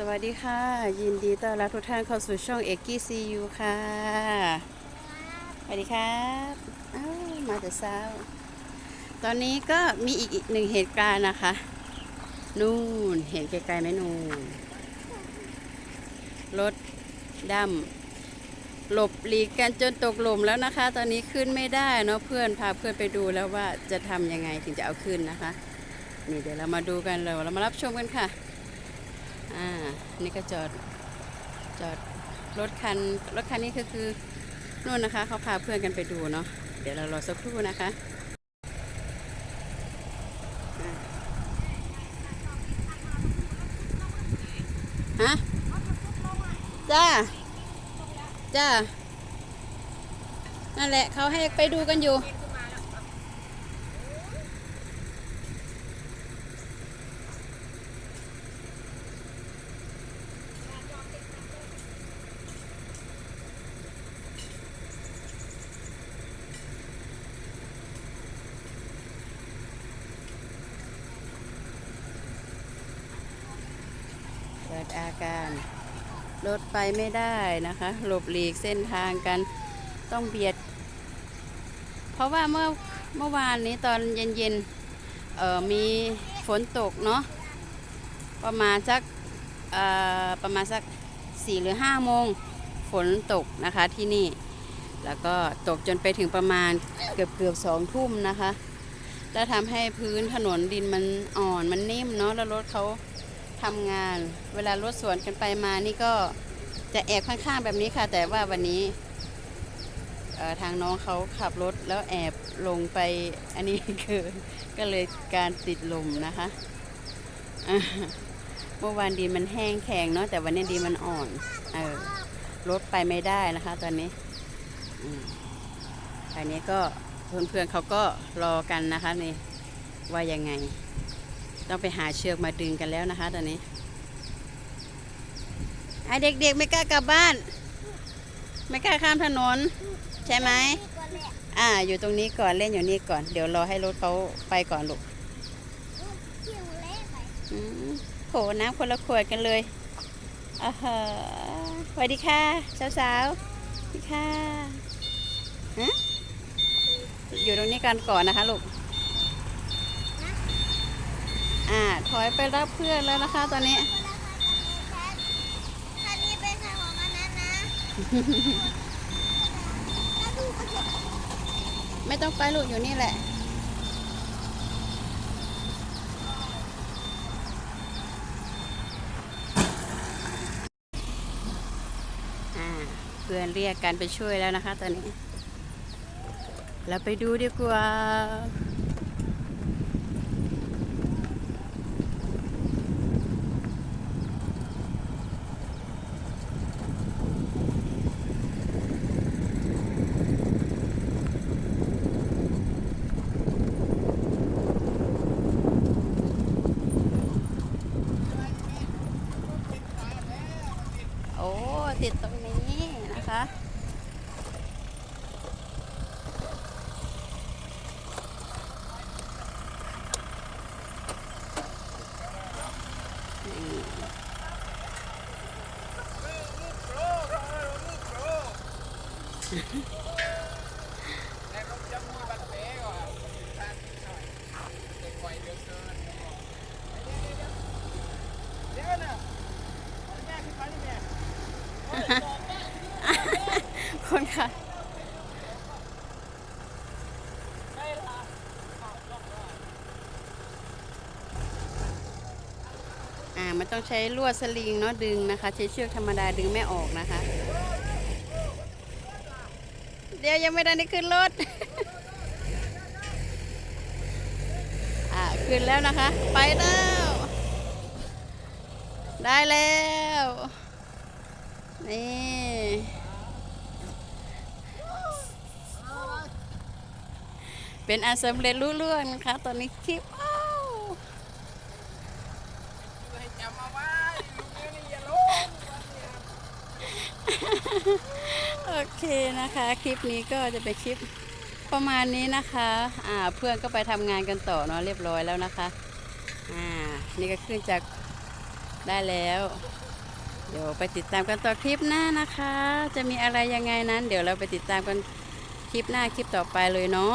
สวัสดีค่ะ ยินดีต้อนรับทุกท่านเข้าสู่ช่องเอกกี้ซียูค่ะ สวัสดีครับอ้าวมาแต่เช้า ตอนนี้ก็มีอีกหนึ่งเหตุการณ์นะคะ นู่นเห็นไกลๆไหมนู่นรถดำหลบหลีกกันจนตกหลุมแล้วนะคะ ตอนนี้ขึ้นไม่ได้เนาะเพื่อนพาเพื่อนไปดูแล้วว่าจะทำยังไงถึงจะเอาขึ้นนะคะ นี่เดี๋ยวเรามาดูกันเลยเรามารับชมกันค่ะ อ่านี่ก็จอดจอดรถคันรถคันนี้คือคือนู่นนะคะเขาพาเพื่อนกันไปดูเนาะเดี๋ยวเรารอสักครู่นะคะฮะจ้าจ้านั่นแหละเขาให้ไปดูกันอยู่ ดอาการรถไปไม่ได้นะคะ หลบหลีกเส้นทางกันต้องเบียด เพราะว่าเมื่อเมื่อวานนี้ตอนเย็นๆเอ่อมีฝนตกเนาะประมาณสักเอ่อประมาณสักสี่หรือห้าโมงฝนตกนะคะที่นี่ แล้วก็ตกจนไปถึงประมาณเกือบเกือบสองทุ่มนะคะ แล้วทำให้พื้นถนนดินมันอ่อนมันนิ่มเนาะแล้วรถเขา ทำงาน เวลารถสวนกันไปมานี่ก็จะแอบข้างๆแบบนี้ค่ะ แต่ว่าวันนี้ทางน้องเขาขับรถแล้วแอบลงไป อันนี้คือก็เลยการติดลมนะคะเมื่อวานดีมันแห้งแข็งเนาะแต่วันนี้ดีมันอ่อนเออรถไปไม่ได้นะคะ ตอนนี้อันนี้ก็เพื่อนๆเขาก็รอกันนะคะนี่ว่ายังไง ต้องไปหาเชือกมาดึงกันแล้วนะคะตอนนี้ไอเด็กๆไม่กล้ากลับบ้าน ไม่กล้าข้ามถนน ใช่ไหมอ่า อยู่ตรงนี้ก่อนเล่นอยู่นี่ก่อน เดี๋ยวรอให้รถเขาไปก่อนลูกโหน้ำคนละขวดกันเลยอ่าฮะสวัสดีค่ะ สาวๆสวัสดีค่ะอยู่ตรงนี้กันก่อนนะคะลูก อ่า ถอยไปรับเพื่อนแล้วนะคะ ตอนนี้คันนี้เป็นคันของอันนั้นนะแล้วดูกระจกไม่ต้องไปลูกอยู่นี่แหละอ่าเพื่อนเรียกกันไปช่วยแล้วนะคะตอนนี้ เราไปดูดีกว่า โอ้ ติดตรงนี้นะคะนี่ คนค่ะอ่ามันต้องใช้ลวดสลิงเนาะดึงนะคะ ใช้เชือกธรรมดาดึงไม่ออกนะคะ เดี๋ยวยังไม่ได้ได้ขึ้นรถอ่าขึ้นแล้วนะคะ ไปแล้ว ได้แล้ว นี่ เป็นอาสำเร็จรุ่ร่วงนะคะ ตอนนี้คลิปโอ้าอย่าลงโอเคนะคะ คลิปนี้ก็จะเป็นคลิปประมาณนี้นะคะอ่าเพื่อนก็ไปทำงานกันต่อเนาะเรียบร้อยแล้วนะคะอ่านี่ก็ขึ้นจากได้แล้ว เดี๋ยวไปติดตามกันต่อคลิปหน้านะคะ จะมีอะไรยังไงนั้น เดี๋ยวเราไปติดตามกันคลิปหน้าคลิปต่อไปเลยเนาะ